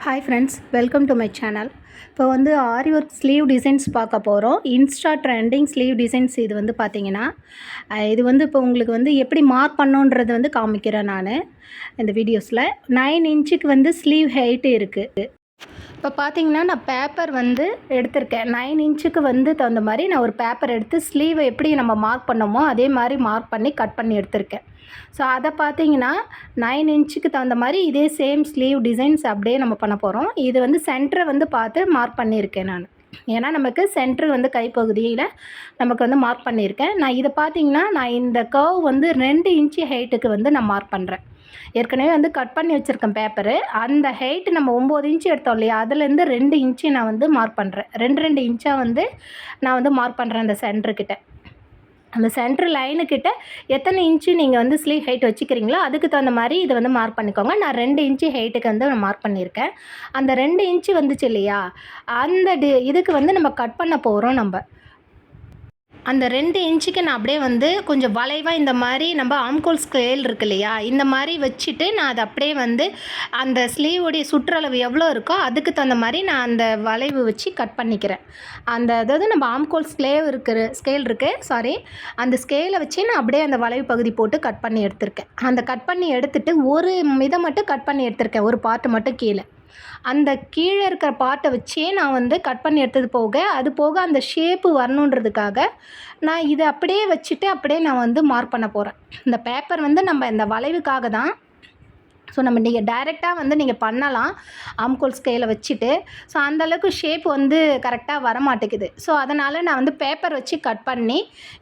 Hi friends welcome to my channel இப்போ வந்து ஆரி work sleeve designs பார்க்க போகிறோம் இன்ஸ்டா ட்ரெண்டிங் ஸ்லீவ் டிசைன்ஸ் இது வந்து பார்த்தீங்கன்னா இது வந்து இப்போ உங்களுக்கு வந்து எப்படி மார்க் பண்ணோன்றது வந்து காமிக்கிறேன் நான் இந்த வீடியோஸில் நைன் இன்ச்சுக்கு வந்து ஸ்லீவ் ஹைட்டு இருக்குது இப்போ பார்த்தீங்கன்னா நான் பேப்பர் வந்து எடுத்திருக்கேன். நைன் இன்ச்சுக்கு வந்து தகுந்த மாதிரி நான் ஒரு பேப்பர் எடுத்து ஸ்லீவை எப்படி நம்ம மார்க் பண்ணோமோ அதே மாதிரி மார்க் பண்ணி கட் பண்ணி எடுத்திருக்கேன். ஸோ அதை பார்த்தீங்கன்னா நைன் இன்ச்சுக்கு தகுந்த மாதிரி இதே சேம் ஸ்லீவ் டிசைன்ஸ் அப்படியே நம்ம பண்ண போகிறோம் இது வந்து சென்டரை வந்து பார்த்து மார்க் பண்ணியிருக்கேன் நான். ஏன்னா நமக்கு சென்ட்ரு வந்து கைப்பகுதியில் நமக்கு வந்து மார்க் பண்ணியிருக்கேன். நான் இதை பார்த்தீங்கன்னா நான் இந்த கர்வ் வந்து ரெண்டு இன்ச்சு ஹைட்டுக்கு வந்து நான் மார்க் பண்ணுறேன் ஏற்கனவே வந்து கட் பண்ணி வச்சுருக்கேன் பேப்பரு அந்த ஹைட்டு நம்ம ஒம்பது இன்ச்சு எடுத்தோம் இல்லையா? அதுலேருந்து ரெண்டு இன்ச்சு நான் வந்து மார்க் பண்ணுறேன் ரெண்டு ரெண்டு இன்ச்சாக வந்து நான் வந்து மார்க் பண்ணுறேன் அந்த சென்டர்கிட்ட அந்த சென்ட்ரு லைனுக்கிட்ட எத்தனை இன்ச்சு நீங்கள் வந்து ஸ்லீவ் ஹைட் வச்சுக்கிறீங்களோ அதுக்கு தகுந்த மாதிரி இதை வந்து மார்க் பண்ணிக்கோங்க. நான் ரெண்டு இன்ச்சு ஹைட்டுக்கு வந்து நான் மார்க் பண்ணியிருக்கேன். அந்த ரெண்டு இன்ச்சு வந்துச்சு இல்லையா? அந்த டி இதுக்கு வந்து நம்ம கட் பண்ண போகிறோம் நம்ம. அந்த ரெண்டு இன்ச்சுக்கு நான் அப்படியே வந்து கொஞ்சம் வளைவாக இந்த மாதிரி நம்ம ஆம்கோல் ஸ்கேல் இருக்கு இல்லையா? இந்த மாதிரி வச்சுட்டு நான் அதை அப்படியே வந்து அந்த ஸ்லீவுடைய சுற்றளவு எவ்வளோ இருக்கோ அதுக்கு தகுந்த மாதிரி நான் அந்த வளைவு வச்சு கட் பண்ணிக்கிறேன். அந்த அதாவது நம்ம ஆம்கோல் ஸ்லேவ் இருக்கிற ஸ்கேல் இருக்குது சாரி அந்த ஸ்கேலை வச்சு நான் அப்படியே அந்த வளைவு பகுதி போட்டு கட் பண்ணி எடுத்திருக்கேன். அந்த கட் பண்ணி எடுத்துட்டு ஒரு இதை மட்டும் கட் பண்ணி எடுத்திருக்கேன். ஒரு பார்ட்டு மட்டும் கீழே. அந்த கீழே இருக்கிற பார்ட்டை வச்சே நான் வந்து கட் பண்ணி எடுத்தது போக அது போக அந்த ஷேப்பு வரணுன்றதுக்காக நான் இதை அப்படியே வச்சுட்டு அப்படியே நான் வந்து மார்க் பண்ண போகிறேன் இந்த பேப்பர் வந்து நம்ம இந்த வளைவுக்காக தான் ஸோ நம்ம நீங்கள் டைரெக்டாக வந்து நீங்கள் பண்ணலாம். ஆம்கோல் ஸ்கேலை வச்சுட்டு. ஸோ அந்தளவுக்கு ஷேப் வந்து கரெக்டாக வர மாட்டேங்குது ஸோ அதனால் நான் வந்து பேப்பர் வச்சு கட் பண்ணி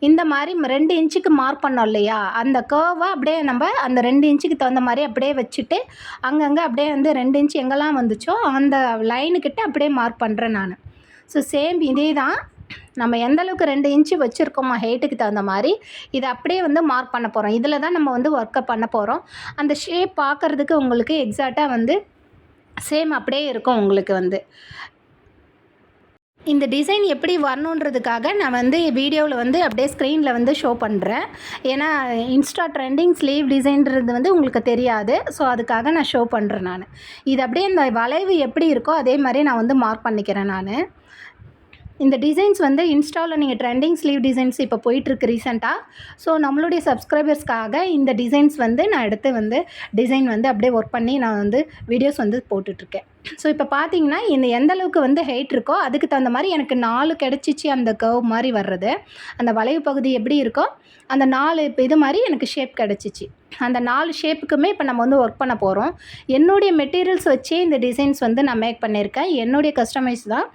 இந்த மாதிரி ரெண்டு இன்ச்சுக்கு மார்க் பண்ணோம் இல்லையா? அந்த கர்வை அப்படியே நம்ம அந்த ரெண்டு இன்ச்சுக்கு தகுந்த மாதிரி அப்படியே வச்சுட்டு அங்கங்கே அப்படியே வந்து ரெண்டு இன்ச்சு எங்கெல்லாம் வந்துச்சோ அந்த லைனுக்கிட்ட அப்படியே மார்க் பண்ணுறேன் நான். ஸோ சேம் இதே தான் நம்ம எந்த அளவுக்கு ரெண்டு இன்ச்சு வச்சுருக்கோமோ ஹைட்டுக்கு தகுந்த மாதிரி இதை அப்படியே வந்து மார்க் பண்ண போகிறோம் இதில் தான் நம்ம வந்து ஒர்க்கை பண்ண போகிறோம் அந்த ஷேப் பார்க்குறதுக்கு உங்களுக்கு எக்ஸாக்டாக வந்து சேம் அப்படியே இருக்கும் உங்களுக்கு வந்து. இந்த டிசைன் எப்படி வரணுன்றதுக்காக நான் வந்து வீடியோவில் வந்து அப்படியே ஸ்க்ரீனில் வந்து ஷோ பண்ணுறேன் ஏன்னா இன்ஸ்டா ட்ரெண்டிங் ஸ்லீவ் டிசைன்றது வந்து உங்களுக்கு தெரியாது. ஸோ அதுக்காக நான் ஷோ பண்ணுறேன் நான். இது அப்படியே இந்த வளைவு எப்படி இருக்கோ அதே மாதிரி நான் வந்து மார்க் பண்ணிக்கிறேன் நான். இந்த டிசைன்ஸ் வந்து இன்ஸ்டாவில் நீங்கள் ட்ரெண்டிங் ஸ்லீவ் டிசைன்ஸ் இப்போ போயிட்டுருக்கு ரீசெண்டாக ஸோ நம்மளுடைய சப்ஸ்கிரைபர்ஸ்க்காக இந்த டிசைன்ஸ் வந்து நான் எடுத்து வந்து டிசைன் வந்து அப்படியே ஒர்க் பண்ணி நான் வந்து வீடியோஸ் வந்து போட்டுட்ருக்கேன் ஸோ இப்போ பார்த்தீங்கன்னா இந்த எந்த அளவுக்கு வந்து ஹைட் இருக்கோ அதுக்கு தகுந்த மாதிரி எனக்கு நாலு கிடச்சிச்சு அந்த கர்வ் மாதிரி வர்றது. அந்த வளைவு பகுதி எப்படி இருக்கோ அந்த நாலு இப்போ இது மாதிரி எனக்கு ஷேப் கிடச்சிச்சு. அந்த நாலு ஷேப்புக்குமே இப்போ நம்ம வந்து ஒர்க் பண்ண போகிறோம் என்னுடைய மெட்டீரியல்ஸ் வச்சே இந்த டிசைன்ஸ் வந்து நான் மேக் பண்ணியிருக்கேன். என்னுடைய கஸ்டமைஸ் தான்.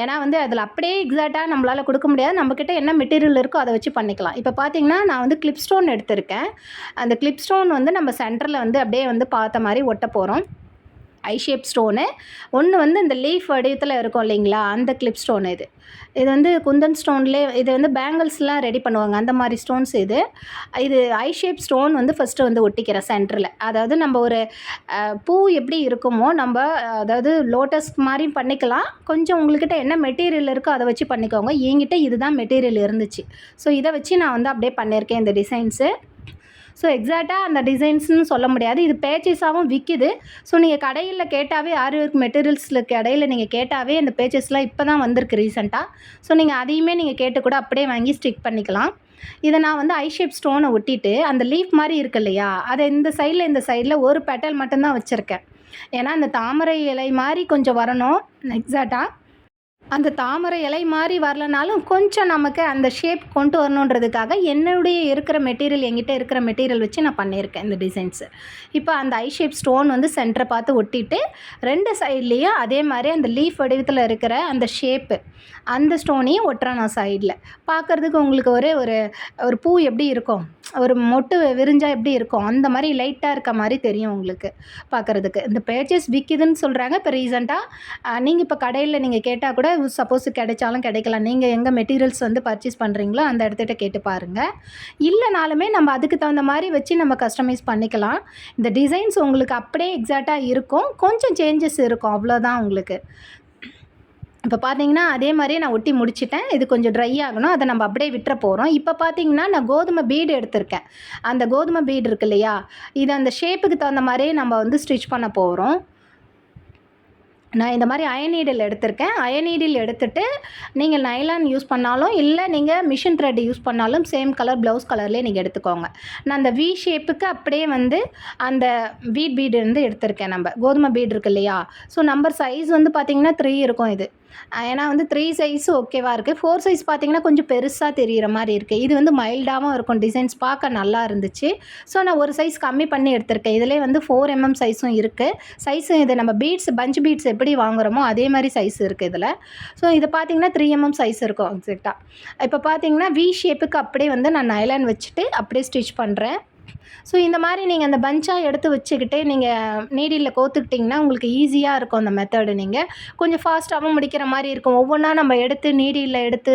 ஏன்னா வந்து அதில் அப்படியே எக்ஸாக்டாக நம்மளால் கொடுக்க முடியாது. நம்மக்கிட்ட என்ன மெட்டீரியல் இருக்கோ அதை வச்சு பண்ணிக்கலாம். இப்போ பார்த்தீங்கன்னா நான் வந்து கிளிப் ஸ்டோன் எடுத்திருக்கேன். அந்த கிளிப் ஸ்டோன் வந்து நம்ம சென்டரில் வந்து அப்படியே வந்து பார்த்த மாதிரி ஒட்ட போகிறோம் ஐ ஷேப் ஸ்டோனு ஒன்று வந்து இந்த லீஃப் வடிவத்தில் இருக்கும் இல்லைங்களா? அந்த கிளிப் ஸ்டோன் இது. இது வந்து குந்தன் ஸ்டோன்லேயே இது வந்து பேங்கிள்ஸ்லாம் ரெடி பண்ணுவாங்க. அந்த மாதிரி ஸ்டோன்ஸ் இது. இது ஐ ஷேப் ஸ்டோன் வந்து ஃபஸ்ட்டு வந்து ஒட்டிக்கிறேன் சென்டரில் அதாவது நம்ம ஒரு பூ எப்படி இருக்குமோ நம்ம அதாவது லோட்டஸ் மாதிரி பண்ணிக்கலாம். கொஞ்சம் உங்கள்கிட்ட என்ன மெட்டீரியல் இருக்கோ அதை வச்சு பண்ணிக்கோங்க. என்கிட்ட இதுதான் மெட்டீரியல் இருந்துச்சு. ஸோ இதை வச்சு நான் வந்து அப்படியே பண்ணியிருக்கேன் இந்த டிசைன்ஸு ஸோ எக்ஸாக்டாக அந்த டிசைன்ஸ்னு சொல்ல முடியாது. இது பேச்சஸாகவும் விற்கிது ஸோ நீங்கள் கடையில் கேட்டாவே ஆரி ஒர்க் மெட்டீரியல்ஸில் கடையில் நீங்கள் கேட்டாவே இந்த பேச்சஸ்லாம் இப்போ தான் வந்திருக்கு ரீசெண்டாக ஸோ நீங்கள் அதையுமே நீங்கள் கேட்டு கூட அப்படியே வாங்கி ஸ்டிக் பண்ணிக்கலாம். இதை நான் வந்து ஐ ஷேப் ஸ்டோனை ஒட்டிட்டு அந்த லீஃப் மாதிரி இருக்கு இல்லையா? அதை இந்த சைடில் இந்த சைடில் ஒரு பெட்டல் மட்டும்தான் வச்சுருக்கேன். ஏன்னா அந்த தாமரை இலை மாதிரி கொஞ்சம் வரணும். எக்ஸாக்டாக அந்த தாமரை இலை மாதிரி வரலனாலும் கொஞ்சம் நமக்கு அந்த ஷேப் கொண்டு வரணுன்றதுக்காக என்னுடைய இருக்கிற மெட்டீரியல் என்கிட்ட இருக்கிற மெட்டீரியல் வச்சு நான் பண்ணியிருக்கேன் இந்த டிசைன்ஸு இப்போ அந்த ஐ ஷேப் ஸ்டோன் வந்து சென்டரை பார்த்து ஒட்டிட்டு ரெண்டு சைட்லேயும் அதே மாதிரி அந்த லீஃப் வடிவத்தில் இருக்கிற அந்த ஷேப்பு அந்த ஸ்டோனையும் ஒட்டுறேன் நான் சைடில் பார்க்குறதுக்கு உங்களுக்கு ஒரே ஒரு ஒரு பூ எப்படி இருக்கும்? ஒரு மொட்டு விரிஞ்சால் எப்படி இருக்கும்? அந்த மாதிரி லைட்டாக இருக்க மாதிரி தெரியும் உங்களுக்கு பார்க்குறதுக்கு இந்த பேச்சஸ் விற்கிதுன்னு சொல்கிறாங்க இப்போ ரீசெண்டாக நீங்கள் இப்போ கடையில் நீங்கள் கேட்டால் கூட சப்போஸ் கிடைச்சாலும் கிடைக்கலாம். நீங்கள் எங்கே மெட்டீரியல்ஸ் வந்து பர்ச்சேஸ் பண்ணுறீங்களோ அந்த இடத்துட்ட கேட்டு பாருங்கள் இல்லைனாலுமே நம்ம அதுக்கு தகுந்த மாதிரி வச்சு நம்ம கஸ்டமைஸ் பண்ணிக்கலாம். இந்த டிசைன்ஸ் உங்களுக்கு அப்படியே எக்ஸாக்டாக இருக்கும். கொஞ்சம் சேஞ்சஸ் இருக்கும். அவ்வளோதான் உங்களுக்கு. இப்போ பார்த்தீங்கன்னா அதே மாதிரியே நான் ஒட்டி முடிச்சிட்டேன். இது கொஞ்சம் ட்ரை ஆகணும். அதை நம்ம அப்படியே விட்டுற போகிறோம் இப்போ பார்த்தீங்கன்னா நான் கோதுமை பீடு எடுத்திருக்கேன். அந்த கோதுமை பீடு இருக்கு இல்லையா? இது அந்த ஷேப்புக்கு தகுந்த மாதிரியே நம்ம வந்து ஸ்டிச் பண்ண போகிறோம் நான் இந்த மாதிரி அயனீடில் எடுத்திருக்கேன். அயனீடில் எடுத்துட்டு நீங்கள் நைலான் யூஸ் பண்ணாலும் இல்லை நீங்கள் மிஷின் த்ரெட் யூஸ் பண்ணாலும் சேம் கலர் ப்ளவுஸ் கலர்லேயே நீங்கள் எடுத்துக்கோங்க. நான் அந்த வி ஷேப்புக்கு அப்படியே வந்து அந்த பீட் பீடு வந்து எடுத்திருக்கேன் நம்ம. கோதுமை பீட் இருக்கு இல்லையா? ஸோ நம்பர் சைஸ் வந்து பார்த்திங்கன்னா த்ரீ இருக்கும் இது. ஏன்னா வந்து த்ரீ சைஸும் ஓகேவாக இருக்குது ஃபோர் சைஸ் பார்த்தீங்கன்னா கொஞ்சம் பெருசாக தெரிகிற மாதிரி இருக்குது இது வந்து மைல்டாகவும் இருக்கும். டிசைன்ஸ் பார்க்க நல்லா இருந்துச்சு. ஸோ நான் ஒரு சைஸ் கம்மி பண்ணி எடுத்திருக்கேன். இதிலே வந்து ஃபோர் எம்எம் mm சைஸும் இருக்குது சைஸும் இது நம்ம பீட்ஸ் பஞ்ச் பீட்ஸ் எப்படி வாங்குகிறோமோ அதே மாதிரி சைஸ் இருக்குது இதில். ஸோ இது பார்த்தீங்கன்னா த்ரீ எம்எம் mm சைஸ் இருக்கும் எக்ஸாக்டாக இப்போ பார்த்தீங்கன்னா வி ஷேப்புக்கு அப்படியே வந்து நான் நைலான் வச்சுட்டு அப்படியே ஸ்டிச் பண்ணுறேன் ஸோ இந்த மாதிரி நீங்கள் அந்த பஞ்சாக எடுத்து வச்சுக்கிட்டே நீங்கள் நீடியில் கோத்துக்கிட்டிங்கன்னா உங்களுக்கு ஈஸியாக இருக்கும் அந்த மெத்தடு நீங்கள் கொஞ்சம் ஃபாஸ்ட்டாகவும் முடிக்கிற மாதிரி இருக்கும். ஒவ்வொன்றா நம்ம எடுத்து நீடியில் எடுத்து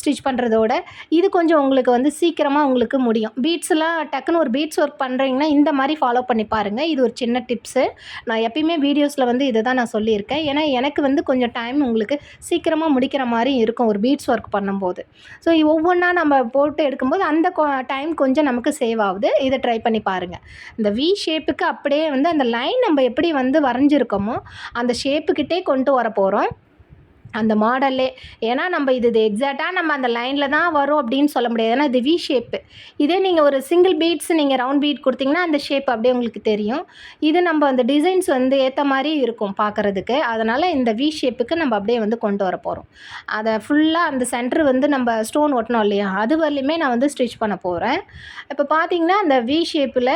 ஸ்டிச் பண்ணுறதோட இது கொஞ்சம் உங்களுக்கு வந்து சீக்கிரமாக உங்களுக்கு முடியும். பீட்ஸ்லாம் டக்குன்னு ஒரு பீட்ஸ் ஒர்க் பண்ணுறீங்கன்னா இந்த மாதிரி ஃபாலோ பண்ணி பாருங்கள் இது ஒரு சின்ன டிப்ஸு நான் எப்பயுமே வீடியோஸில் வந்து இதை தான் நான் சொல்லியிருக்கேன். ஏன்னா எனக்கு வந்து கொஞ்சம் டைம் உங்களுக்கு சீக்கிரமாக முடிக்கிற மாதிரி இருக்கும் ஒரு பீட்ஸ் ஒர்க் பண்ணும்போது. ஸோ ஒவ்வொன்றா நம்ம போட்டு எடுக்கும்போது அந்த டைம் கொஞ்சம் நமக்கு சேவ் ஆகுது. இதை ட்ரை ட்ரை பண்ணி பாருங்கள் இந்த வி ஷேப்புக்கு அப்படியே வந்து அந்த லைன் நம்ம எப்படி வந்து வரைஞ்சிருக்கோமோ அந்த ஷேப்புக்கிட்டே கொண்டு வர போகிறோம் அந்த மாடல்லே. ஏன்னா நம்ம இது இது எக்ஸாக்டாக நம்ம அந்த லைனில் தான் வரும் அப்படின்னு சொல்ல முடியாது. ஏன்னா இது வி ஷேப்பு இதே நீங்கள் ஒரு சிங்கிள் பீட்ஸ் நீங்கள் ரவுண்ட் பீட் கொடுத்தீங்கன்னா அந்த ஷேப் அப்படியே உங்களுக்கு தெரியும். இது நம்ம அந்த டிசைன்ஸ் வந்து ஏற்ற மாதிரி இருக்கும் பார்க்குறதுக்கு. அதனால் இந்த வி ஷேப்புக்கு நம்ம அப்படியே வந்து கொண்டு வர போகிறோம் அதை ஃபுல்லாக அந்த சென்டர் வந்து நம்ம ஸ்டோன் ஒட்டணும் இல்லையா? அது வரலையுமே நான் வந்து ஸ்டிச் பண்ண போகிறேன் இப்போ பார்த்தீங்கன்னா அந்த வி ஷேப்பில்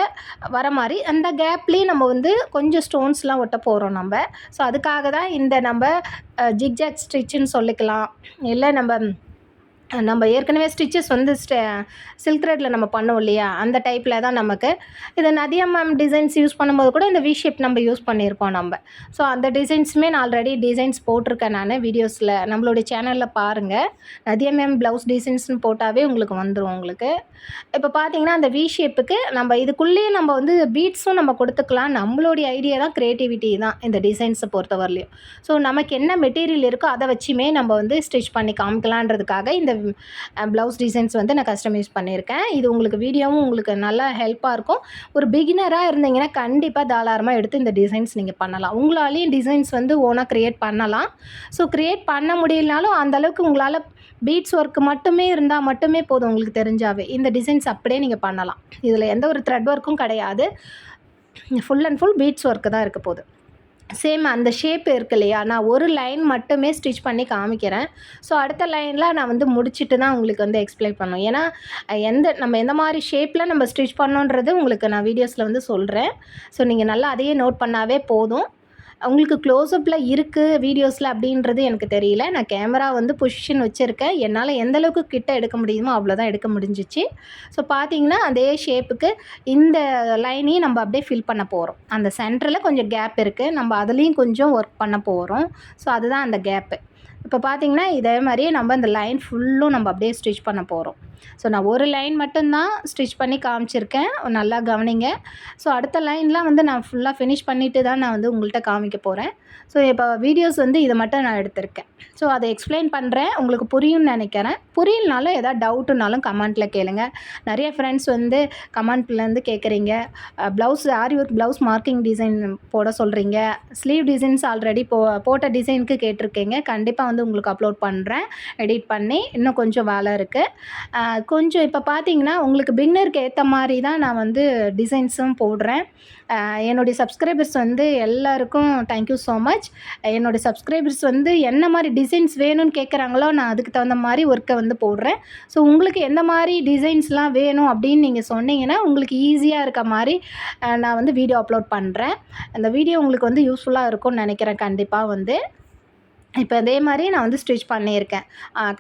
வர மாதிரி அந்த கேப்லேயும் நம்ம வந்து கொஞ்சம் ஸ்டோன்ஸ்லாம் ஒட்ட போகிறோம் நம்ம. ஸோ அதுக்காக தான் இந்த நம்ம ஜிக்ஜாக்ஸ் ஸ்டிச்சுன்னு சொல்லிக்கலாம். இல்லை நம்ம நம்ம ஏற்கனவே ஸ்டிச்சஸ் வந்து ஸ்டே சில்க் த்ரெட்டில் நம்ம பண்ணோம் இல்லையா? அந்த டைப்பில் தான் நமக்கு. இது நதியா மேம் டிசைன்ஸ் யூஸ் பண்ணும்போது கூட இந்த வி ஷேப் நம்ம யூஸ் பண்ணியிருப்போம் நம்ம. ஸோ அந்த டிசைன்ஸுமே நான் ஆல்ரெடி டிசைன்ஸ் போட்டிருக்கேன் நான் வீடியோஸில் நம்மளுடைய சேனலில் பாருங்கள் நதியா மேம் ப்ளவுஸ் டிசைன்ஸ்னு போட்டாவே உங்களுக்கு வந்துடும் உங்களுக்கு. இப்போ பார்த்தீங்கன்னா அந்த வி ஷேப்புக்கு நம்ம இதுக்குள்ளேயே நம்ம வந்து பீட்ஸும் நம்ம கொடுத்துக்கலாம். நம்மளுடைய ஐடியா தான் க்ரியேட்டிவிட்டி தான் இந்த டிசைன்ஸை பொறுத்தவரையிலையும். ஸோ நமக்கு என்ன மெட்டீரியல் இருக்கோ அதை வச்சுமே நம்ம வந்து ஸ்டிச் பண்ணி காமிக்கலான்றதுக்காக இந்த ப்ளவுஸ் டிசைன்ஸ் வந்து நான் கஸ்டமைஸ் பண்ணியிருக்கேன். இது உங்களுக்கு வீடியோவும் உங்களுக்கு நல்லா ஹெல்ப்பாக இருக்கும். ஒரு பிகினராக இருந்தீங்கன்னா கண்டிப்பாக தாராளமாக எடுத்து இந்த டிசைன்ஸ் நீங்கள் பண்ணலாம். உங்களாலேயும் டிசைன்ஸ் வந்து ஓனாக க்ரியேட் பண்ணலாம். ஸோ க்ரியேட் பண்ண முடியலனாலும் அந்தளவுக்கு உங்களால் பீட்ஸ் ஒர்க் மட்டுமே இருந்தால் மட்டுமே போதும் உங்களுக்கு தெரிஞ்சாவே. இந்த டிசைன்ஸ் அப்படியே நீங்கள் பண்ணலாம். இதில் எந்த ஒரு த்ரெட் ஒர்க்கும் கிடையாது. Full and full beads work தான் இருக்க போகுது. சேம் அந்த ஷேப் இருக்கு இல்லையா நான் ஒரு லைன் மட்டுமே ஸ்டிச் பண்ணி காமிக்கிறேன். ஸோ அடுத்த லைனில் நான் வந்து முடிச்சுட்டு தான் உங்களுக்கு வந்து எக்ஸ்பிளைன் பண்ணணும் ஏன்னா எந்த நம்ம எந்த மாதிரி ஷேப்பில் நம்ம ஸ்டிச் பண்ணோன்றது உங்களுக்கு நான் வீடியோஸில் வந்து சொல்கிறேன் ஸோ நீங்கள் நல்லா அதையே நோட் பண்ணாவே போதும். உங்களுக்கு க்ளோஸ்அப்பில் இருக்குது வீடியோஸில் அப்படின்றது எனக்கு தெரியல. நான் கேமரா வந்து பொசிஷன் வச்சுருக்கேன். என்னால் எந்தளவுக்கு கிட்ட எடுக்க முடியுமோ அவ்வளோதான் எடுக்க முடிஞ்சிச்சு. ஸோ பார்த்தீங்கன்னா அதே ஷேப்புக்கு இந்த லைனையும் நம்ம அப்படியே ஃபில் பண்ண போகிறோம் அந்த சென்டரில் கொஞ்சம் கேப் இருக்குது நம்ம அதுலேயும் கொஞ்சம் ஒர்க் பண்ண போகிறோம் ஸோ அதுதான் அந்த கேப்பு இப்போ பார்த்தீங்கன்னா இதே மாதிரியே நம்ம இந்த லைன் ஃபுல்லும் நம்ம அப்படியே ஸ்டிச் பண்ண போகிறோம் ஸோ நான் ஒரு லைன் மட்டும்தான் ஸ்டிச் பண்ணி காமிச்சிருக்கேன். நல்லா கவனிங்க. ஸோ அடுத்த லைன்லாம் வந்து நான் ஃபுல்லாக ஃபினிஷ் பண்ணிவிட்டு தான் நான் வந்து உங்கள்கிட்ட காமிக்க போகிறேன் ஸோ இப்போ வீடியோஸ் வந்து இதை மட்டும் நான் எடுத்திருக்கேன். ஸோ அதை எக்ஸ்பிளைன் பண்ணுறேன் உங்களுக்கு புரியும்னு நினைக்கிறேன். புரியலனாலும் எதாவது டவுட்டுனாலும் கமெண்ட்டில் கேளுங்க. நிறைய ஃப்ரெண்ட்ஸ் வந்து கமெண்ட்லேருந்து கேட்குறீங்க blouse aari work blouse marking design போட சொல்கிறீங்க ஸ்லீவ் டிசைன்ஸ் ஆல்ரெடி போ போட்ட டிசைனுக்கு கேட்டிருக்கீங்க. கண்டிப்பாக வந்து உங்களுக்கு அப்லோட் பண்ணுறேன் எடிட் பண்ணி இன்னும் கொஞ்சம் வேலை இருக்குது கொஞ்சம் இப்போ பார்த்தீங்கன்னா உங்களுக்கு பிகினருக்கு ஏற்ற மாதிரி தான் நான் வந்து டிசைன்ஸும் போடுறேன். என்னுடைய சப்ஸ்கிரைபர்ஸ் வந்து எல்லாருக்கும் தேங்க்யூ ஸோ மச் என்னுடைய சப்ஸ்கிரைபர்ஸ் வந்து என்ன மாதிரி டிசைன்ஸ் வேணும்னு கேட்குறாங்களோ நான் அதுக்கு தகுந்த மாதிரி ஒர்க்கை வந்து போடுறேன். ஸோ உங்களுக்கு எந்த மாதிரி டிசைன்ஸ்லாம் வேணும் அப்படின்னு நீங்கள் சொன்னீங்கன்னா உங்களுக்கு ஈஸியாக இருக்க மாதிரி நான் வந்து வீடியோ அப்லோட் பண்ணுறேன் அந்த வீடியோ உங்களுக்கு வந்து யூஸ்ஃபுல்லாக இருக்கும்னு நினைக்கிறேன் கண்டிப்பாக வந்து. இப்போ இதே மாதிரி நான் வந்து ஸ்டிச் பண்ணியிருக்கேன்.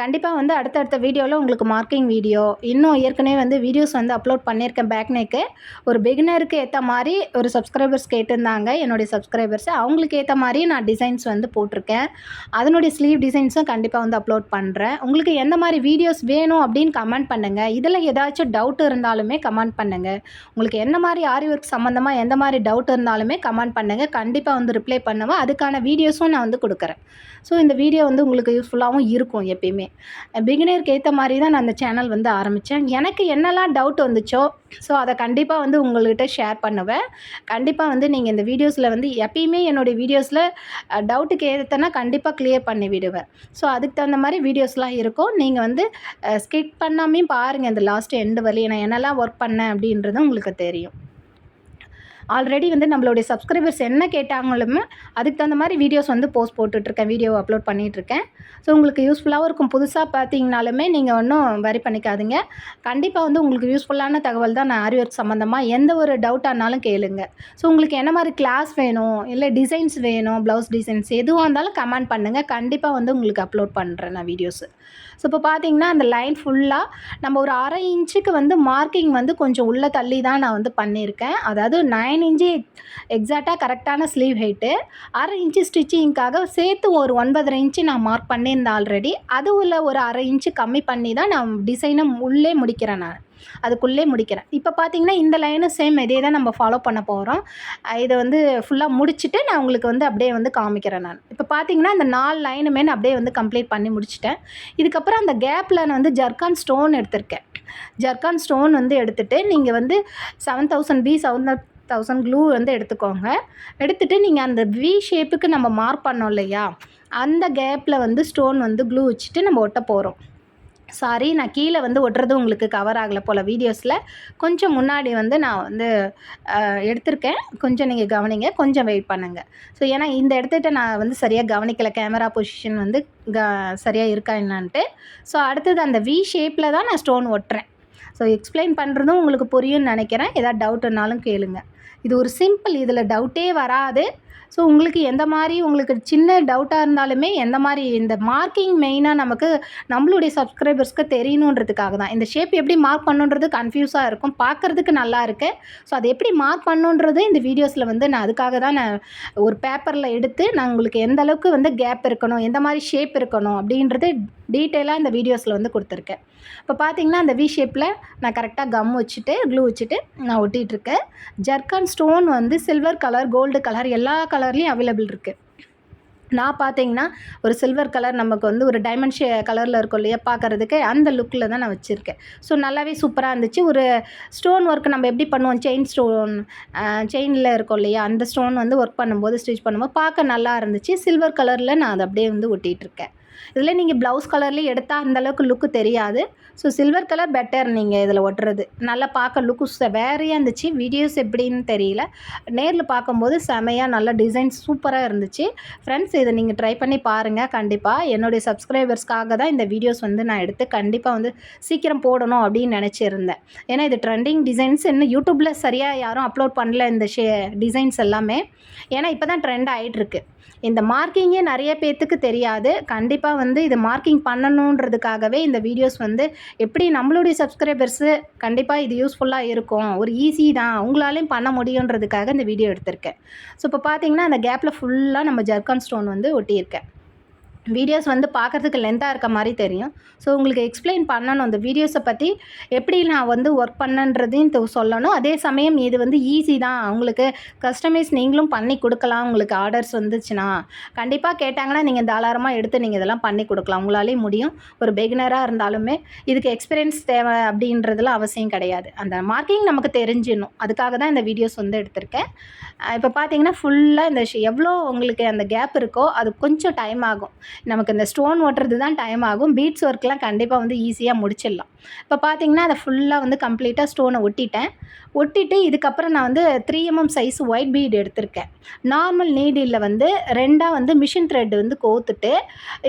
கண்டிப்பாக வந்து அடுத்தடுத்த வீடியோவில் உங்களுக்கு மார்க்கிங் வீடியோ இன்னும் ஏற்கனவே வந்து வீடியோஸ் வந்து அப்லோட் பண்ணியிருக்கேன் பேக் நெக்கு ஒரு பிகினருக்கு ஏற்ற மாதிரி ஒரு சப்ஸ்கிரைபர்ஸ் கேட்டிருந்தாங்க என்னுடைய சப்ஸ்கிரைபர்ஸ் அவங்களுக்கு ஏற்ற மாதிரி நான் டிசைன்ஸ் வந்து போட்டிருக்கேன். அதனுடைய ஸ்லீவ் டிசைன்ஸும் கண்டிப்பாக வந்து அப்லோட் பண்ணுறேன் உங்களுக்கு எந்த மாதிரி வீடியோஸ் வேணும் அப்படின்னு கமெண்ட் பண்ணுங்கள் இதில் ஏதாச்சும் டவுட் இருந்தாலுமே கமெண்ட் பண்ணுங்கள் உங்களுக்கு என்ன மாதிரி ஆரி ஒர்க் சம்மந்தமாக எந்த மாதிரி டவுட் இருந்தாலுமே கமெண்ட் பண்ணுங்கள் கண்டிப்பாக வந்து ரிப்ளை பண்ணுவேன் அதுக்கான வீடியோஸும் நான் வந்து கொடுக்குறேன். ஸோ இந்த வீடியோ வந்து உங்களுக்கு யூஸ்ஃபுல்லாகவும் இருக்கும் எப்பயுமே. பிகினருக்கு ஏற்ற மாதிரி தான் நான் அந்த சேனல் வந்து ஆரம்பித்தேன் எனக்கு என்னெல்லாம் டவுட் வந்துச்சோ ஸோ அதை கண்டிப்பாக வந்து உங்கள்கிட்ட ஷேர் பண்ணுவேன். கண்டிப்பாக வந்து நீங்கள் இந்த வீடியோஸில் வந்து எப்பயுமே என்னுடைய வீடியோஸில் டவுட்டுக்கு ஏற்றனா கண்டிப்பாக க்ளியர் பண்ணி விடுவேன். ஸோ அதுக்கு தகுந்த மாதிரி வீடியோஸ்லாம் இருக்கும். நீங்கள் வந்து ஸ்கிப் பண்ணாமையும் பாருங்கள் இந்த லாஸ்ட் எண்டு வழி நான் என்னெல்லாம் ஒர்க் பண்ணேன் அப்படின்றது உங்களுக்கு தெரியும். ஆல்ரெடி வந்து நம்மளுடைய சப்ஸ்கிரைபர்ஸ் என்ன கேட்டாங்களுமே அதுக்கு தகுந்த மாதிரி வீடியோஸ் வந்து போஸ்ட் போட்டுட்ருக்கேன் வீடியோ அப்லோட் பண்ணிகிட்ருக்கேன் ஸோ உங்களுக்கு யூஸ்ஃபுல்லாகவும் இருக்கும். புதுசாக பார்த்தீங்கனாலுமே நீங்கள் ஒன்றும் வரி பண்ணிக்காதீங்க. கண்டிப்பாக வந்து உங்களுக்கு யூஸ்ஃபுல்லான தகவல் தான் நான் ஆரி ஒர்க் சம்மந்தமாக எந்த ஒரு டவுட்டானாலும் கேளுங்க. ஸோ உங்களுக்கு என்ன மாதிரி கிளாஸ் வேணும் இல்லை டிசைன்ஸ் வேணும் ப்ளவுஸ் டிசைன்ஸ் எதுவாக இருந்தாலும் கமெண்ட் பண்ணுங்கள் கண்டிப்பாக வந்து உங்களுக்கு அப்லோட் பண்ணுறேன் நான் வீடியோஸு ஸோ இப்போ பார்த்தீங்கன்னா அந்த லைன் ஃபுல்லாக நம்ம ஒரு அரை இன்ச்சுக்கு வந்து மார்க்கிங் வந்து கொஞ்சம் உள்ளே தள்ளி தான் நான் வந்து பண்ணியிருக்கேன். அதாவது நைன் இன்ச்சு எக்ஸாக்டாக கரெக்டான ஸ்லீவ் ஹைட்டு அரை இன்ச்சு ஸ்டிச்சிங்க்காக சேர்த்து ஒரு ஒன்பதரை இன்ச்சு நான் மார்க் பண்ணியிருந்தேன் ஆல்ரெடி அது உள்ள ஒரு அரை இன்ச்சு கம்மி பண்ணி தான் நான் டிசைனை உள்ளே முடிக்கிறேன் நான். அதுக்குள்ளே முடிக்கிறேன். இப்போ பார்த்தீங்கன்னா இந்த லைனும் சேம் இதே தான் நம்ம ஃபாலோ பண்ண போகிறோம் இதை வந்து ஃபுல்லாக முடிச்சுட்டு நான் உங்களுக்கு வந்து அப்படியே வந்து காமிக்கிறேன் நான். இப்போ பார்த்தீங்கன்னா இந்த நாலு லைனுமே நான் அப்படியே வந்து கம்ப்ளீட் பண்ணி முடிச்சிட்டேன். இதுக்கப்புறம் அந்த கேப்பில் நான் வந்து ஜர்கான் ஸ்டோன் எடுத்திருக்கேன். ஜர்கான் ஸ்டோன் வந்து எடுத்துகிட்டு நீங்கள் வந்து seven thousand B seven thousand glue வந்து எடுத்துக்கோங்க. எடுத்துகிட்டு நீங்கள் அந்த வி ஷேப்புக்கு நம்ம மார்க் பண்ணோம் இல்லையா? அந்த கேப்பில் வந்து ஸ்டோன் வந்து க்ளூ வச்சுட்டு நம்ம ஒட்ட போகிறோம் சாரி நான் கீழே வந்து ஒட்டுறது உங்களுக்கு கவர் ஆகலை போல் வீடியோஸில் கொஞ்சம் முன்னாடி வந்து நான் வந்து எடுத்திருக்கேன். கொஞ்சம் நீங்கள் கவனிங்க. கொஞ்சம் வெயிட் பண்ணுங்கள் ஸோ ஏன்னா இந்த இடத்துக்கிட்ட நான் வந்து சரியாக கவனிக்கலை. கேமரா பொசிஷன் வந்து க சரியாக இருக்கா என்னான்ட்டு. ஸோ அடுத்தது அந்த வி ஷேப்பில் தான் நான் ஸ்டோன் ஒட்டுறேன். ஸோ எக்ஸ்பிளைன் பண்ணுறதும் உங்களுக்கு புரியும்னு நினைக்கிறேன். ஏதாவது டவுட்னாலும் கேளுங்கள் இது ஒரு சிம்பிள் இதில் டவுட்டே வராது. ஸோ உங்களுக்கு எந்த மாதிரி உங்களுக்கு சின்ன டவுட்டாக இருந்தாலுமே எந்த மாதிரி இந்த மார்க்கிங் மெயினாக நமக்கு நம்மளுடைய சப்ஸ்கிரைபர்ஸ்க்கு தெரியணுன்றதுக்காக தான். இந்த ஷேப் எப்படி மார்க் பண்ணுன்றது கன்ஃபியூஸாக இருக்கும். பார்க்குறதுக்கு நல்லா இருக்கு. ஸோ அதை எப்படி மார்க் பண்ணுன்றது இந்த வீடியோஸில் வந்து நான் அதுக்காக தான் நான் ஒரு பேப்பரில் எடுத்து நான் உங்களுக்கு எந்த அளவுக்கு வந்து கேப் இருக்கணும் எந்த மாதிரி ஷேப் இருக்கணும் அப்படின்றது டீட்டெயிலாக இந்த வீடியோஸில் வந்து கொடுத்துருக்கேன். இப்போ பார்த்தீங்கன்னா அந்த வி ஷேப்பில் நான் கரெக்டாக கம் வச்சுட்டு க்ளூ வச்சுட்டு நான் ஒட்டிகிட்ருக்கேன் ஜர்கான் ஸ்டோன் வந்து சில்வர் கலர் கோல்டு கலர் எல்லா கலர்லேயும் அவைலபிள் இருக்குது நான் பார்த்தீங்கன்னா ஒரு சில்வர் கலர் நமக்கு வந்து ஒரு டைமண்ட் ஷே கலரில் இருக்கும் இல்லையா பார்க்குறதுக்கு அந்த லுக்கில் தான் நான் வச்சுருக்கேன். ஸோ நல்லாவே சூப்பராக இருந்துச்சு. ஒரு ஸ்டோன் ஒர்க் நம்ம எப்படி பண்ணுவோம் செயின் ஸ்டோன் செயினில் இருக்கும் இல்லையா அந்த ஸ்டோன் வந்து ஒர்க் பண்ணும்போது ஸ்டிச் பண்ணும்போது பார்க்க நல்லா இருந்துச்சு. சில்வர் கலரில் நான் அதை அப்படியே வந்து ஒட்டிகிட்ருக்கேன் இதில் நீங்கள் ப்ளவுஸ் கலர்லேயே எடுத்தால் அந்தளவுக்கு லுக்கு தெரியாது. ஸோ சில்வர் கலர் பெட்டர் நீங்கள் இதில் ஒட்டுறது. நல்லா பார்க்க லுக்கு வேறையாக இருந்துச்சு? வீடியோஸ் எப்படின்னு தெரியல. நேரில் பார்க்கும்போது செமையாக நல்ல டிசைன் சூப்பராக இருந்துச்சு. ஃப்ரெண்ட்ஸ் இதை நீங்கள் ட்ரை பண்ணி பாருங்கள் கண்டிப்பாக என்னுடைய சப்ஸ்கிரைபர்ஸ்க்காக தான் இந்த வீடியோஸ் வந்து நான் எடுத்து கண்டிப்பாக வந்து சீக்கிரம் போடணும் அப்படின்னு நினச்சிருந்தேன். ஏன்னா இது ட்ரெண்டிங் டிசைன்ஸ் இன்னும் யூடியூப்பில் சரியாக யாரும் அப்லோட் பண்ணல இந்த ஷே டிசைன்ஸ் எல்லாமே. ஏன்னா இப்போ தான் ட்ரெண்ட் ஆகிட்டுருக்கு இந்த மார்க்கிங்கே நிறைய பேர்த்துக்கு தெரியாது. கண்டிப்பாக வந்து இது மார்க்கிங் பண்ணணுன்றதுக்காகவே இந்த வீடியோஸ் வந்து எப்படி நம்மளுடைய சப்ஸ்கிரைபர்ஸு கண்டிப்பாக இது யூஸ்ஃபுல்லாக இருக்கும். ஒரு ஈஸி தான். உங்களாலையும் பண்ண முடியுன்றதுக்காக இந்த வீடியோ எடுத்திருக்கேன். ஸோ இப்போ பார்த்தீங்கன்னா அந்த கேப்பில் ஃபுல்லாக நம்ம ஜர்கான் ஸ்டோன் வந்து ஒட்டியிருக்கேன். வீடியோஸ் வந்து பார்க்குறதுக்கு லென்த்தாக இருக்க மாதிரி தெரியும். ஸோ உங்களுக்கு எக்ஸ்பிளைன் பண்ணணும். அந்த வீடியோஸை பற்றி எப்படி நான் வந்து ஒர்க் பண்ணன்றதையும் சொல்லணும். அதே சமயம் இது வந்து ஈஸி தான். உங்களுக்கு கஸ்டமைஸ் நீங்களும் பண்ணி கொடுக்கலாம். உங்களுக்கு ஆர்டர்ஸ் வந்துச்சுன்னா கண்டிப்பாக கேட்டாங்கன்னா நீங்கள் தாராளமாக எடுத்து நீங்கள் இதெல்லாம் பண்ணி கொடுக்கலாம். உங்களாலே முடியும். ஒரு பெகினராக இருந்தாலுமே இதுக்கு எக்ஸ்பீரியன்ஸ் தேவை அப்படின்றதுலாம் அவசியம் கிடையாது. அந்த மார்க்கிங் நமக்கு தெரிஞ்சிடணும். அதுக்காக தான் இந்த வீடியோஸ் வந்து எடுத்திருக்கேன். இப்போ பார்த்தீங்கன்னா ஃபுல்லாக இந்த எவ்வளோ உங்களுக்கு அந்த கேப் இருக்கோ அது கொஞ்சம் டைம் ஆகும். நமக்கு இந்த ஸ்டோன் ஓட்டுறது தான் டைம் ஆகும். பீட்ஸ் ஒர்க்லாம் கண்டிப்பாக வந்து ஈஸியாக முடிச்சிடலாம். இப்போ பார்த்தீங்கன்னா அதை ஃபுல்லாக வந்து கம்ப்ளீட்டாக ஸ்டோனை ஒட்டிட்டேன். ஒட்டிட்டு இதுக்கப்புறம் நான் வந்து three MM size white bead எடுத்திருக்கேன். நார்மல் நீடில் வந்து ரெண்டாக வந்து மிஷின் த்ரெட் வந்து கோத்துட்டு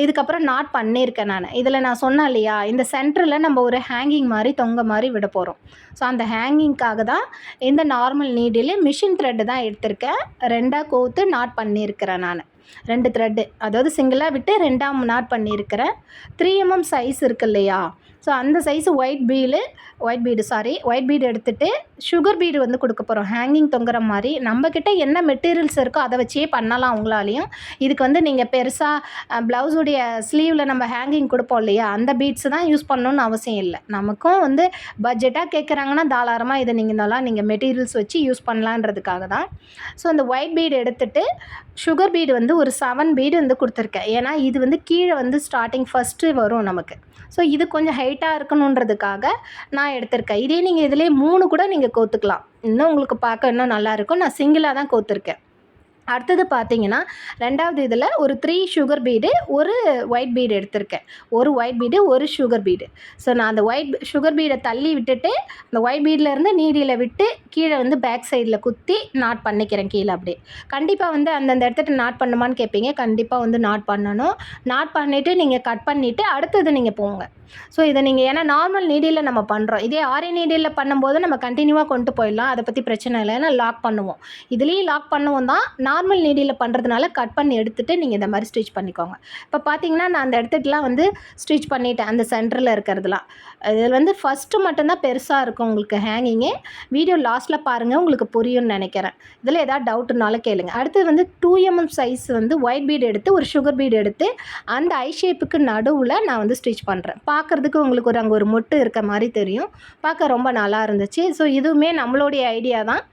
இதுக்கப்புறம் நாட் பண்ணியிருக்கேன் நான். இதில் நான் சொன்னேன் இல்லையா இந்த சென்டரில் நம்ம ஒரு ஹேங்கிங் மாதிரி தொங்க மாதிரி விட போகிறோம் ஸோ அந்த ஹேங்கிங்க்காக தான் இந்த நார்மல் நீடில் மிஷின் த்ரெட்டு தான் எடுத்திருக்கேன். ரெண்டாக கோத்து நாட் பண்ணியிருக்கிறேன் நான். ரெண்டு த்ரெட்டு அதாவது சிங்கிளாக விட்டு ரெண்டாம் நாட் பண்ணியிருக்கிறேன் த்ரீ எம்எம் mm சைஸ் இருக்கு இல்லையா? ஸோ அந்த size white பீலு white bead sorry white bead எடுத்துகிட்டு சுகர் பீடு வந்து கொடுக்க போகிறோம் ஹேங்கிங் தொங்குற மாதிரி. நம்மக்கிட்ட என்ன மெட்டீரியல்ஸ் இருக்கோ அதை வச்சே பண்ணலாம் அவங்களாலையும் இதுக்கு வந்து நீங்கள் பெருசாக ப்ளவுஸுடைய ஸ்லீவில் நம்ம ஹேங்கிங் கொடுப்போம் இல்லையா? அந்த பீட்ஸ் தான் யூஸ் பண்ணணும்னு அவசியம் இல்லை. நமக்கும் வந்து பட்ஜெட்டாக கேட்குறாங்கன்னா தாராளமாக இதை நீங்கள் இருந்தாலும் நீங்கள் மெட்டீரியல்ஸ் வச்சு யூஸ் பண்ணலான்றதுக்காக தான். ஸோ அந்த ஒயிட் பீடு எடுத்துகிட்டு சுகர் பீடு வந்து ஒரு செவன் பீடு வந்து கொடுத்துருக்கேன். ஏன்னா இது வந்து கீழே வந்து ஸ்டார்டிங் ஃபஸ்ட்டு வரும் நமக்கு. ஸோ இது கொஞ்சம் ஹைட்டாக இருக்கணுன்றதுக்காக நான் எடுத்திருக்கேன். இதே நீங்கள் இதிலே மூணு கூட நீங்கள் கோத்துக்கலாம். இன்னும் உங்களுக்கு பார்க்க இன்னும் நல்லாயிருக்கும் நான் சிங்கிளாக தான் கோத்துருக்கேன். அடுத்தது பார்த்தீங்கன்னா ரெண்டாவது இதில் ஒரு த்ரீ சுகர் பீடு ஒரு ஒயிட் பீடு எடுத்திருக்கேன். ஒரு ஒயிட் பீடு ஒரு சுகர் பீடு ஸோ நான் அந்த ஒயிட் சுகர் பீடை தள்ளி விட்டுட்டு அந்த ஒயிட் பீட்லேருந்து நீடியில் விட்டு கீழே வந்து பேக் சைடில் குத்தி நாட் பண்ணிக்கிறேன் கீழே அப்படியே. கண்டிப்பாக வந்து அந்தந்த இடத்துட்டு நாட் பண்ணுமான்னு கேட்பீங்க. கண்டிப்பாக வந்து நாட் பண்ணணும். நாட் பண்ணிவிட்டு நீங்கள் கட் பண்ணிவிட்டு அடுத்தது நீங்கள் போங்க. ஸோ இதை நீங்கள் ஏன்னா நார்மல் நீடியில் நம்ம பண்ணுறோம் இதே ஆரி நீடியில் பண்ணும்போது நம்ம கண்டினியூவாக கொண்டு போயிடலாம். அதை பற்றி பிரச்சனை இல்லை. ஏன்னா லாக் பண்ணுவோம். இதுலேயும் லாக் பண்ணுவோம் தான் நார்மல் நீடியில் பண்ணுறதுனால கட் பண்ணி எடுத்துகிட்டு நீங்கள் இந்த மாதிரி ஸ்டிச் பண்ணிக்கோங்க. இப்போ பார்த்தீங்கன்னா நான் அந்த இடத்துக்குலாம் வந்து ஸ்டிச் பண்ணிட்டேன் அந்த சென்டரில் இருக்கிறதுலாம். இதில் வந்து ஃபஸ்ட்டு மட்டும்தான் பெருசாக இருக்கும் உங்களுக்கு ஹேங்கிங்கு வீடியோ லாஸ்ட்டில் பாருங்கள் உங்களுக்கு புரியும்னு நினைக்கிறேன். இதில் ஏதாவது டவுட்டுனாலும் கேளுங்க. அடுத்தது வந்து டூ எம்எம் சைஸ் வந்து ஒயிட் பீடு எடுத்து ஒரு சுகர் பீடு எடுத்து அந்த ஐ ஷேப்புக்கு நடுவில் நான் வந்து ஸ்டிச் பண்ணுறேன் பார்க்குறதுக்கு உங்களுக்கு ஒரு அங்கே ஒரு மொட்டு இருக்க மாதிரி தெரியும். பார்க்க ரொம்ப நல்லா இருந்துச்சு. ஸோ இதுவுமே நம்மளுடைய ஐடியா தான்.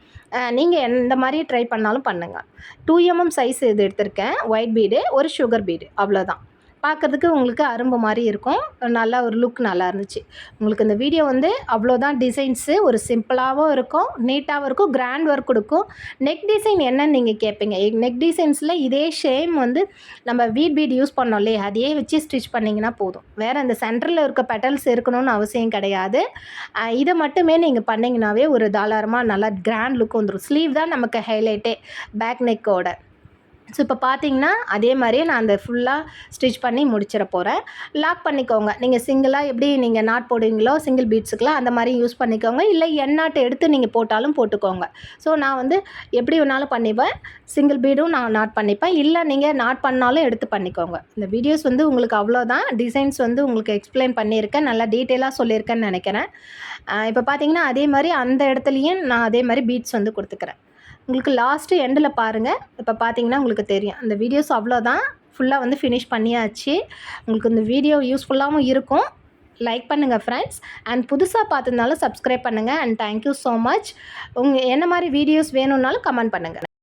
நீங்கள் எந்த மாதிரி ட்ரை பண்ணாலும் பண்ணுங்கள் டூ எம்எம் சைஸ் இது எடுத்திருக்கேன். ஒயிட் பீடு ஒரு சுகர் பீடு அவ்வளோதான் பார்க்குறதுக்கு உங்களுக்கு அரும்பு மாதிரி இருக்கும். நல்லா ஒரு லுக் நல்லா இருந்துச்சு. உங்களுக்கு இந்த வீடியோ வந்து அவ்வளோதான் டிசைன்ஸு ஒரு சிம்பிளாகவும் இருக்கும் நீட்டாகவும் இருக்கும் கிராண்ட் ஒர்க் கொடுக்கும். நெக் டிசைன் என்னன்னு நீங்கள் கேட்பீங்க நெக் டிசைன்ஸில் இதே ஷேம் வந்து நம்ம வீட் பீட் யூஸ் பண்ணோம் இல்லையா? அதையே வச்சு ஸ்டிச் பண்ணிங்கன்னா போதும். வேறு இந்த சென்டரில் இருக்க பெட்டல்ஸ் இருக்கணும்னு அவசியம் கிடையாது. இதை மட்டுமே நீங்கள் பண்ணிங்கனாவே ஒரு தாராளமாக நல்லா கிராண்ட் லுக் வந்துடும் ஸ்லீவ் தான் நமக்கு ஹைலைட்டே பேக் நெக்கோட ஸோ இப்போ பார்த்தீங்கன்னா அதே மாதிரியே நான் அந்த ஃபுல்லாக ஸ்டிச் பண்ணி முடிச்சிட போகிறேன் லாக் பண்ணிக்கோங்க. நீங்கள் சிங்கிளாக எப்படி நீங்கள் நாட் போடுவீங்களோ சிங்கிள் பீட்ஸுக்கெலாம் அந்த மாதிரி யூஸ் பண்ணிக்கோங்க. இல்லை எண்ணாட்டை எடுத்து நீங்கள் போட்டாலும் போட்டுக்கோங்க. ஸோ நான் வந்து எப்படி வேணாலும் பண்ணிப்பேன். சிங்கிள் பீடும் நான் நாட் பண்ணிப்பேன். இல்லை நீங்கள் நாட் பண்ணாலும் எடுத்து பண்ணிக்கோங்க. இந்த வீடியோஸ் வந்து உங்களுக்கு அவ்வளோதான். டிசைன்ஸ் வந்து உங்களுக்கு எக்ஸ்பிளைன் பண்ணியிருக்கேன். நல்லா டீட்டெயிலாக சொல்லியிருக்கேன்னு நினைக்கிறேன். இப்போ பார்த்தீங்கன்னா அதே மாதிரி அந்த இடத்துலையும் நான் அதே மாதிரி பீட்ஸ் வந்து கொடுத்துக்கிறேன். உங்களுக்கு லாஸ்ட்டு எண்டில் பாருங்கள் இப்போ பார்த்தீங்கன்னா உங்களுக்கு தெரியும். அந்த வீடியோஸ் அவ்வளோதான் ஃபுல்லாக வந்து ஃபினிஷ் பண்ணியாச்சு. உங்களுக்கு இந்த வீடியோ யூஸ்ஃபுல்லாகவும் இருக்கும். லைக் பண்ணுங்கள் ஃப்ரெண்ட்ஸ் அண்ட் புதுசாக பார்த்துருந்தாலும் சப்ஸ்கிரைப் பண்ணுங்கள் and thank you so much உங்கள் என்ன மாதிரி வீடியோஸ் வேணும்னாலும் கமெண்ட் பண்ணுங்கள்